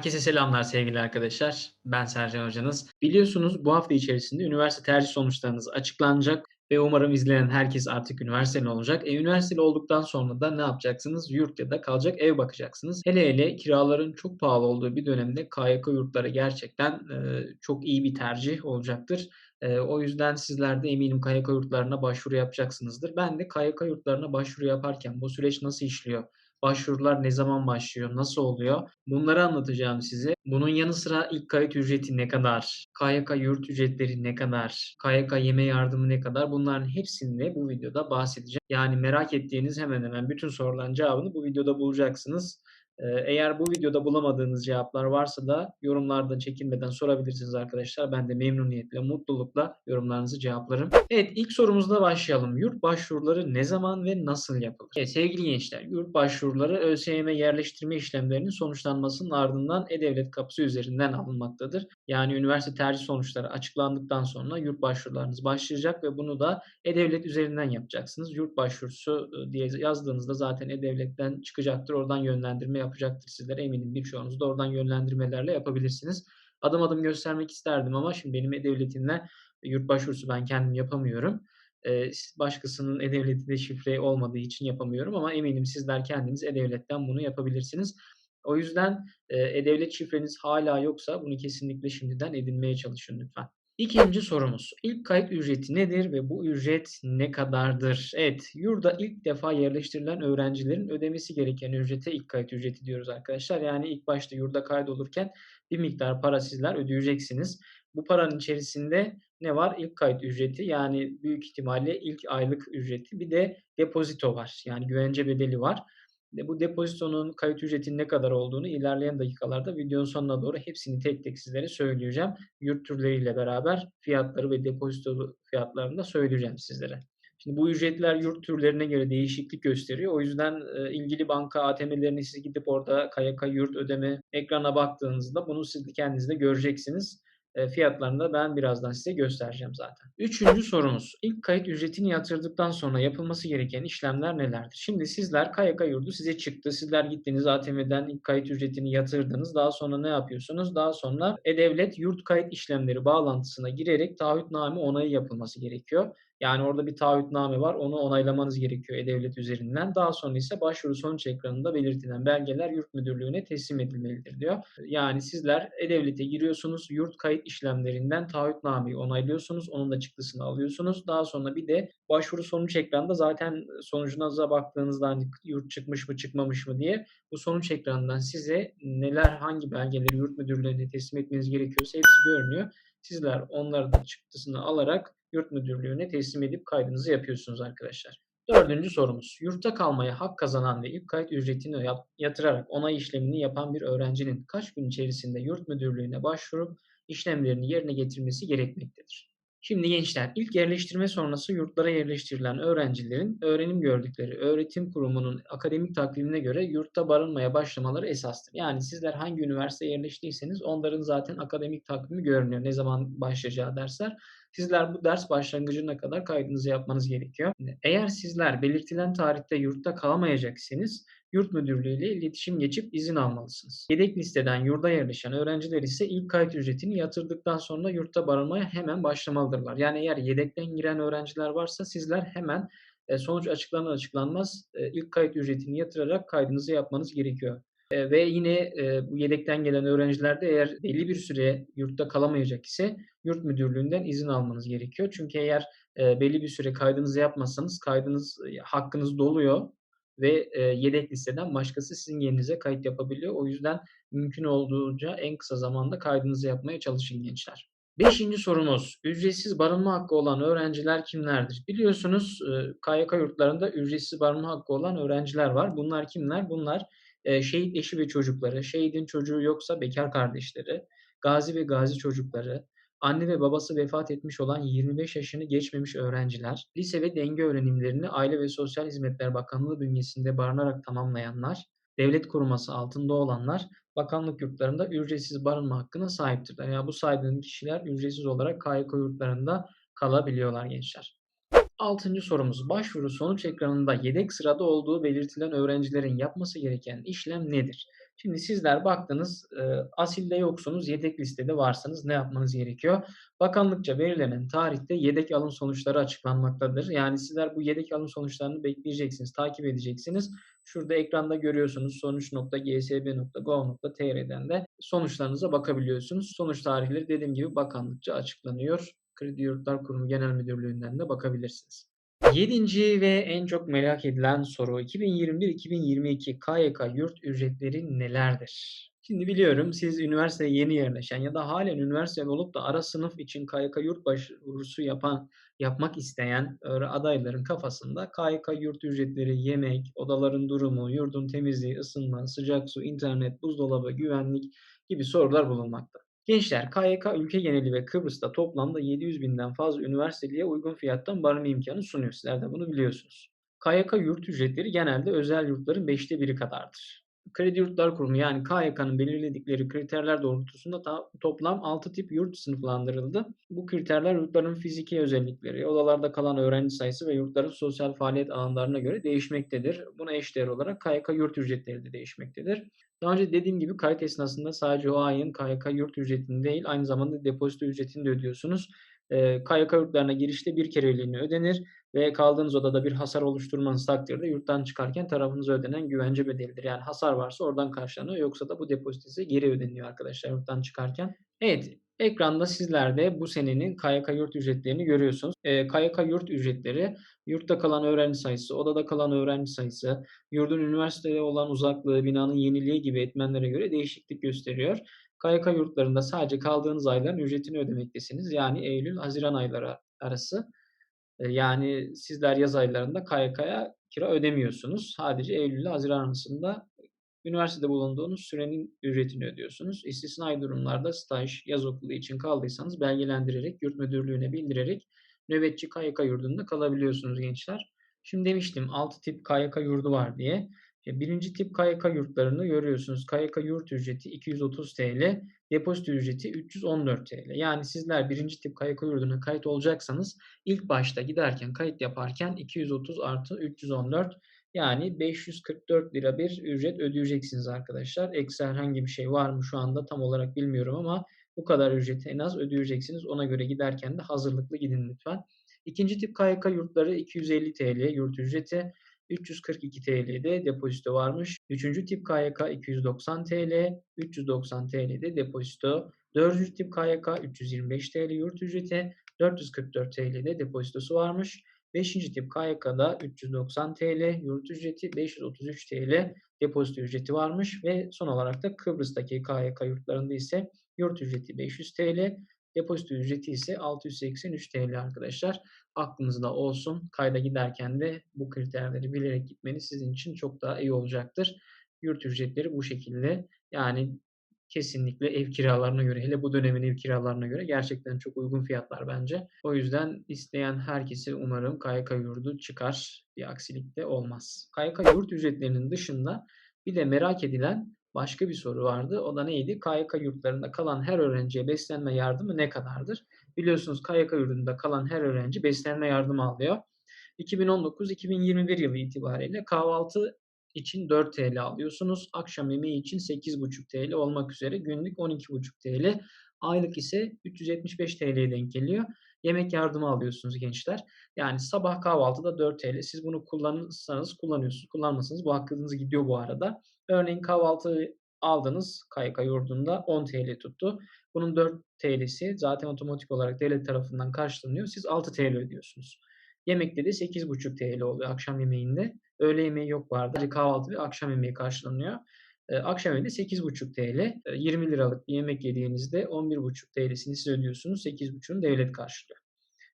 Herkese selamlar sevgili arkadaşlar. Ben Sercan Hocanız. Biliyorsunuz bu hafta içerisinde üniversite tercih sonuçlarınız açıklanacak ve umarım izleyen herkes artık üniversiteli olacak. E, üniversiteli olduktan sonra da ne yapacaksınız? Yurt ya da kalacak ev bakacaksınız. Hele hele kiraların çok pahalı olduğu bir dönemde KYK yurtları gerçekten e, çok iyi bir tercih olacaktır. E, o yüzden sizler de eminim KYK yurtlarına başvuru yapacaksınızdır. Ben de KYK yurtlarına başvuru yaparken bu süreç nasıl işliyor? Başvurular ne zaman başlıyor? Nasıl oluyor? Bunları anlatacağım size. Bunun yanı sıra ilk kayıt ücreti ne kadar? KYK yurt ücretleri ne kadar? KYK yeme yardımı ne kadar? Bunların hepsini bu videoda bahsedeceğim. Yani merak ettiğiniz hemen hemen bütün soruların cevabını bu videoda bulacaksınız. Eğer bu videoda bulamadığınız cevaplar varsa da yorumlarda çekinmeden sorabilirsiniz arkadaşlar. Ben de memnuniyetle, mutlulukla yorumlarınızı cevaplarım. Evet ilk sorumuzla başlayalım. Yurt başvuruları ne zaman ve nasıl yapılır? Evet sevgili gençler, yurt başvuruları ÖSYM yerleştirme işlemlerinin sonuçlanmasının ardından E-Devlet kapısı üzerinden alınmaktadır. Yani üniversite tercih sonuçları açıklandıktan sonra yurt başvurularınız başlayacak ve bunu da E-Devlet üzerinden yapacaksınız. Yurt başvurusu diye yazdığınızda zaten E-Devlet'ten çıkacaktır. Oradan yönlendirme yapacaktır sizlere. Eminim birçoğunuz da oradan yönlendirmelerle yapabilirsiniz. Adım adım göstermek isterdim ama şimdi benim E-Devletimle yurt başvurusu ben kendim yapamıyorum. Ee, başkasının E-Devleti'de şifre olmadığı için yapamıyorum ama eminim sizler kendiniz E-Devlet'ten bunu yapabilirsiniz. O yüzden E-Devlet şifreniz hala yoksa bunu kesinlikle şimdiden edinmeye çalışın lütfen. İkinci sorumuz. İlk kayıt ücreti nedir ve bu ücret ne kadardır? Evet, yurda ilk defa yerleştirilen öğrencilerin ödemesi gereken ücrete ilk kayıt ücreti diyoruz arkadaşlar. Yani ilk başta yurda kaydolurken bir miktar para sizler ödeyeceksiniz. Bu paranın içerisinde ne var? İlk kayıt ücreti yani büyük ihtimalle ilk aylık ücreti bir de depozito var. Yani güvence bedeli var. Bu depozitonun kayıt ücretinin ne kadar olduğunu ilerleyen dakikalarda videonun sonuna doğru hepsini tek tek sizlere söyleyeceğim. Yurt türleriyle beraber fiyatları ve depozito fiyatlarını da söyleyeceğim sizlere. Şimdi bu ücretler yurt türlerine göre değişiklik gösteriyor. O yüzden e, ilgili banka ATM'lerini siz gidip orada KYK yurt ödeme ekrana baktığınızda bunu siz kendiniz de göreceksiniz. E, fiyatlarını da ben birazdan size göstereceğim zaten. Üçüncü sorumuz. İlk kayıt ücretini yatırdıktan sonra yapılması gereken işlemler nelerdir? Şimdi sizler KYK yurdu size çıktı. Sizler gittiniz ATM'den ilk kayıt ücretini yatırdınız. Daha sonra ne yapıyorsunuz? Daha sonra E-Devlet yurt kayıt işlemleri bağlantısına girerek taahhütname onayı yapılması gerekiyor. Yani orada bir taahhütname var. Onu onaylamanız gerekiyor E-Devlet üzerinden. Daha sonra ise başvuru sonuç ekranında belirtilen belgeler yurt müdürlüğüne teslim edilmelidir diyor. Yani sizler E-Devlet'e giriyorsunuz. Yurt kayıt işlemlerinden taahhütnameyi onaylıyorsunuz. Onun da çıktısını alıyorsunuz. Daha sonra bir de başvuru sonuç ekranında zaten sonucunuza baktığınızda hani yurt çıkmış mı çıkmamış mı diye bu sonuç ekranından size neler hangi belgeleri yurt müdürlüğüne teslim etmeniz gerekiyorsa hepsi görünüyor. Sizler onları da çıktısını alarak yurt müdürlüğüne teslim edip kaydınızı yapıyorsunuz arkadaşlar. Dördüncü sorumuz. Yurtta kalmaya hak kazanan ve ilk kayıt ücretini yatırarak onay işlemini yapan bir öğrencinin kaç gün içerisinde yurt müdürlüğüne başvurup işlemlerini yerine getirmesi gerekmektedir? Şimdi gençler ilk yerleştirme sonrası yurtlara yerleştirilen öğrencilerin öğrenim gördükleri öğretim kurumunun akademik takvimine göre yurtta barınmaya başlamaları esastır. Yani sizler hangi üniversiteye yerleştiyseniz onların zaten akademik takvimi görünüyor. Ne zaman başlayacağı dersler. Sizler bu ders başlangıcına kadar kaydınızı yapmanız gerekiyor. Eğer sizler belirtilen tarihte yurtta kalamayacaksanız yurt müdürlüğü ile iletişim geçip izin almalısınız. Yedek listeden yurda yerleşen öğrenciler ise ilk kayıt ücretini yatırdıktan sonra yurtta barınmaya hemen başlamalıdırlar. Yani eğer yedekten giren öğrenciler varsa sizler hemen e, sonuç açıklanır açıklanmaz e, ilk kayıt ücretini yatırarak kaydınızı yapmanız gerekiyor. E, ve yine bu yedekten gelen öğrenciler de eğer belli bir süre yurtta kalamayacak ise yurt müdürlüğünden izin almanız gerekiyor. Çünkü eğer belli bir süre kaydınızı yapmazsanız kaydınız hakkınız doluyor ve e, yedek listeden başkası sizin yerinize kayıt yapabiliyor. O yüzden mümkün olduğunca en kısa zamanda kaydınızı yapmaya çalışın gençler. Beşinci sorumuz, ücretsiz barınma hakkı olan öğrenciler kimlerdir? Biliyorsunuz e, KYK yurtlarında ücretsiz barınma hakkı olan öğrenciler var. Bunlar kimler? Bunlar e, şehit eşi ve çocukları, şehidin çocuğu yoksa bekar kardeşleri, gazi ve gazi çocukları, anne ve babası vefat etmiş olan 25 yaşını geçmemiş öğrenciler, lise ve denge öğrenimlerini Aile ve Sosyal Hizmetler Bakanlığı bünyesinde barınarak tamamlayanlar, devlet koruması altında olanlar bakanlık yurtlarında ücretsiz barınma hakkına sahiptirler. Yani bu saydığım kişiler ücretsiz olarak KYK yurtlarında kalabiliyorlar gençler. Altıncı sorumuz. Başvuru sonuç ekranında yedek sırada olduğu belirtilen öğrencilerin yapması gereken işlem nedir? Şimdi sizler baktınız, eee, asilde yoksunuz, yedek listede varsanız ne yapmanız gerekiyor? Bakanlıkça belirlenen tarihte yedek alım sonuçları açıklanmaktadır. Yani sizler bu yedek alım sonuçlarını bekleyeceksiniz, takip edeceksiniz. Şurada ekranda görüyorsunuz sonuç.gsb.gov.tr'den de sonuçlarınıza bakabiliyorsunuz. Sonuç tarihleri dediğim gibi bakanlıkça açıklanıyor. Kredi Yurtlar Kurumu Genel Müdürlüğü'nden de bakabilirsiniz. Yedinci ve en çok merak edilen soru 2021-2022 KYK yurt ücretleri nelerdir? Şimdi biliyorum siz üniversiteye yeni yerleşen ya da halen üniversitede olup da ara sınıf için KYK yurt başvurusu yapan yapmak isteyen öğre adayların kafasında KYK yurt ücretleri, yemek, odaların durumu, yurdun temizliği, ısınma, sıcak su, internet, buzdolabı, güvenlik gibi sorular bulunmakta. Gençler, KYK ülke geneli ve Kıbrıs'ta toplamda 700 binden fazla üniversiteliğe uygun fiyattan barınma imkanı sunuyor. Sizler de bunu biliyorsunuz. KYK yurt ücretleri genelde özel yurtların 5'te biri kadardır. Kredi Yurtlar Kurumu yani KYK'nın belirledikleri kriterler doğrultusunda ta- toplam 6 tip yurt sınıflandırıldı. Bu kriterler yurtların fiziki özellikleri, odalarda kalan öğrenci sayısı ve yurtların sosyal faaliyet alanlarına göre değişmektedir. Buna eşdeğer olarak KYK yurt ücretleri de değişmektedir. Daha önce dediğim gibi kayıt esnasında sadece o ayın KYK yurt ücretini değil aynı zamanda depozito ücretini de ödüyorsunuz. Ee, KYK yurtlarına girişte bir kereliğine ödenir ve kaldığınız odada bir hasar oluşturmanız takdirde yurttan çıkarken tarafınıza ödenen güvence bedelidir. Yani hasar varsa oradan karşılanıyor yoksa da bu depozito size geri ödeniyor arkadaşlar yurttan çıkarken. Evet ekranda sizler de bu senenin KYK yurt ücretlerini görüyorsunuz. Ee, KYK yurt ücretleri yurtta kalan öğrenci sayısı, odada kalan öğrenci sayısı, yurdun üniversiteye olan uzaklığı, binanın yeniliği gibi etmenlere göre değişiklik gösteriyor. KYK yurtlarında sadece kaldığınız ayların ücretini ödemektesiniz. Yani Eylül-Haziran ayları arası. E, Yani sizler yaz aylarında KYK'ya kira ödemiyorsunuz. Sadece Eylül ile Haziran arasında üniversitede bulunduğunuz sürenin ücretini ödüyorsunuz. İstisnai durumlarda staj, yaz okulu için kaldıysanız belgelendirerek, yurt müdürlüğüne bildirerek nöbetçi KYK yurdunda kalabiliyorsunuz gençler. Şimdi demiştim 6 tip KYK yurdu var diye. E, Birinci tip KYK yurtlarını görüyorsunuz. KYK yurt ücreti 230 TL, depozito ücreti 314 TL. Yani sizler birinci tip KYK yurduna kayıt olacaksanız ilk başta giderken kayıt yaparken 230 artı 314 yani 544 lira bir ücret ödeyeceksiniz arkadaşlar. Eksi herhangi bir şey var mı şu anda tam olarak bilmiyorum ama bu kadar ücreti en az ödeyeceksiniz. Ona göre giderken de hazırlıklı gidin lütfen. İkinci tip KYK yurtları 250 TL yurt ücreti. 342 TL'de depozito varmış. Üçüncü tip KYK 290 TL, 390 TL'de depozito. Dördüncü tip KYK 325 TL yurt ücreti, 444 TL'de depozitosu varmış. Beşinci tip KYK'da 390 TL yurt ücreti, 533 TL depozito ücreti varmış ve son olarak da Kıbrıs'taki KYK yurtlarında ise yurt ücreti 500 TL, depozito ücreti ise 683 TL arkadaşlar aklınızda olsun. Kayda giderken de bu kriterleri bilerek gitmeniz sizin için çok daha iyi olacaktır. Yurt ücretleri bu şekilde. Yani kesinlikle ev kiralarına göre, hele bu dönemin ev kiralarına göre gerçekten çok uygun fiyatlar bence. O yüzden isteyen herkesi umarım KYK yurdu çıkar. Bir aksilik de olmaz. KYK yurt ücretlerinin dışında bir de merak edilen başka bir soru vardı. O da neydi? KYK yurtlarında kalan her öğrenciye beslenme yardımı ne kadardır? Biliyorsunuz KYK yurdunda kalan her öğrenci beslenme yardımı alıyor. 2019-2021 yılı itibariyle kahvaltı için 4 TL alıyorsunuz. Akşam yemeği için 8,5 TL olmak üzere günlük 12,5 TL. Aylık ise 375 TL'ye denk geliyor. Yemek yardımı alıyorsunuz gençler. Yani sabah kahvaltıda 4 TL. Siz bunu kullanırsanız kullanıyorsunuz. Kullanmasanız bu hakkınız gidiyor bu arada. Örneğin kahvaltı aldınız KYK yurdunda 10 TL tuttu. Bunun 4 TL'si zaten otomatik olarak devlet tarafından karşılanıyor. Siz 6 TL ödüyorsunuz. Yemekte de 8,5 TL oluyor akşam yemeğinde. Öğle yemeği yok arada. Sadece kahvaltı ve akşam yemeği karşılanıyor. Ee, akşam yemeği de 8,5 TL. Ee, 20 liralık bir yemek yediğinizde 11,5 TL'sini siz ödüyorsunuz. 8,5'unu devlet karşılıyor.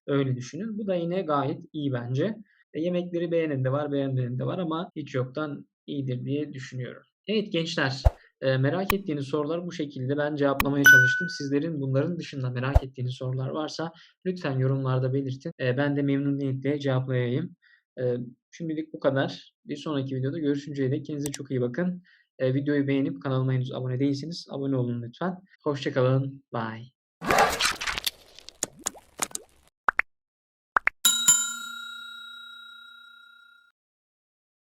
Öyle düşünün. Bu da yine gayet iyi bence. E, yemekleri beğenen de var, beğenmeyen de var ama hiç yoktan iyidir diye düşünüyorum. Evet gençler, e, merak ettiğiniz sorular bu şekilde ben cevaplamaya çalıştım. Sizlerin bunların dışında merak ettiğiniz sorular varsa lütfen yorumlarda belirtin. E, ben de memnuniyetle cevaplayayım. E, şimdilik bu kadar. Bir sonraki videoda görüşünceye dek kendinize çok iyi bakın. Videoyu beğenip kanalıma henüz abone değilseniz abone olun lütfen. Hoşçakalın. Bye.